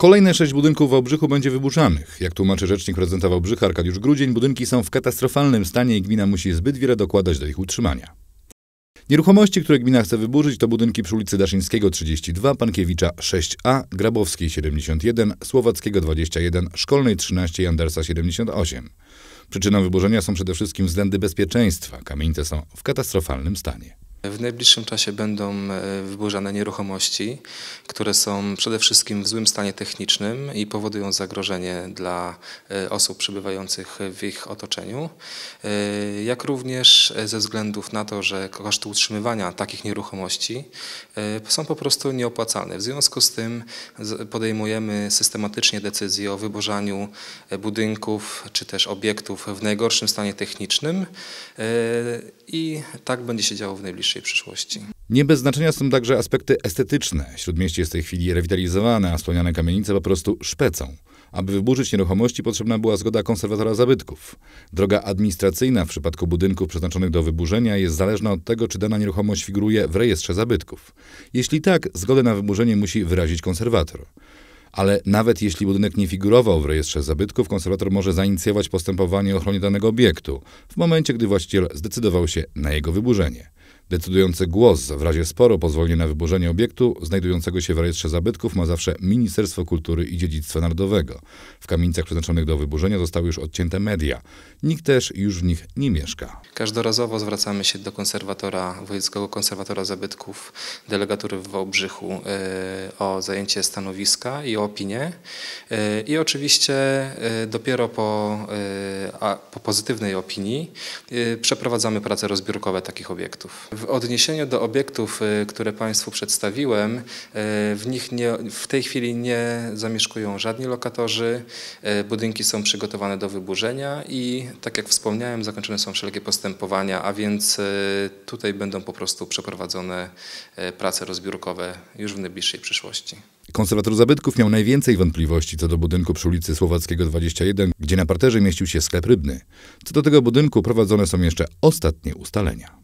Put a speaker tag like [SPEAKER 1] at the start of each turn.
[SPEAKER 1] Kolejne sześć budynków w Wałbrzychu będzie wyburzanych. Jak tłumaczy rzecznik prezydenta Wałbrzycha Arkadiusz Grudzień, budynki są w katastrofalnym stanie i gmina musi zbyt wiele dokładać do ich utrzymania. Nieruchomości, które gmina chce wyburzyć, to budynki przy ulicy Daszyńskiego 32, Pankiewicza 6A, Grabowskiej 71, Słowackiego 21, Szkolnej 13 i Andersa 78. Przyczyną wyburzenia są przede wszystkim względy bezpieczeństwa. Kamienice są w katastrofalnym stanie.
[SPEAKER 2] W najbliższym czasie będą e, wyburzane nieruchomości, które są przede wszystkim w złym stanie technicznym i powodują zagrożenie dla e, osób przebywających w ich otoczeniu, e, jak również ze względów na to, że koszty utrzymywania takich nieruchomości są po prostu nieopłacalne. W związku z tym podejmujemy systematycznie decyzję o wyburzaniu budynków czy też obiektów w najgorszym stanie technicznym i tak będzie się działo w najbliższej przyszłości.
[SPEAKER 1] Nie bez znaczenia są także aspekty estetyczne. Śródmieście jest w tej chwili rewitalizowane, a wspomniane kamienice po prostu szpecą. Aby wyburzyć nieruchomości potrzebna była zgoda konserwatora zabytków. Droga administracyjna w przypadku budynków przeznaczonych do wyburzenia jest zależna od tego, czy dana nieruchomość figuruje w rejestrze zabytków. Jeśli tak, zgodę na wyburzenie musi wyrazić konserwator. Ale nawet jeśli budynek nie figurował w rejestrze zabytków, konserwator może zainicjować postępowanie o ochronie danego obiektu w momencie, gdy właściciel zdecydował się na jego wyburzenie. Decydujący głos w razie sporu pozwolenia na wyburzenie obiektu znajdującego się w rejestrze zabytków ma zawsze Ministerstwo Kultury i Dziedzictwa Narodowego. W kamienicach przeznaczonych do wyburzenia zostały już odcięte media. Nikt też już w nich nie mieszka.
[SPEAKER 2] Każdorazowo zwracamy się do konserwatora, wojewódzkiego konserwatora zabytków, delegatury w Wałbrzychu e, o zajęcie stanowiska i o opinię. E, I oczywiście e, dopiero po, po pozytywnej opinii przeprowadzamy prace rozbiórkowe takich obiektów. W odniesieniu do obiektów, y, które Państwu przedstawiłem, y, w nich nie, w tej chwili nie zamieszkują żadni lokatorzy, y, budynki są przygotowane do wyburzenia i tak jak wspomniałem, zakończone są wszelkie postępowania, a więc tutaj będą po prostu przeprowadzone prace rozbiórkowe już w najbliższej przyszłości.
[SPEAKER 1] Konserwator zabytków miał najwięcej wątpliwości co do budynku przy ulicy Słowackiego 21, gdzie na parterze mieścił się sklep rybny. Co do tego budynku prowadzone są jeszcze ostatnie ustalenia.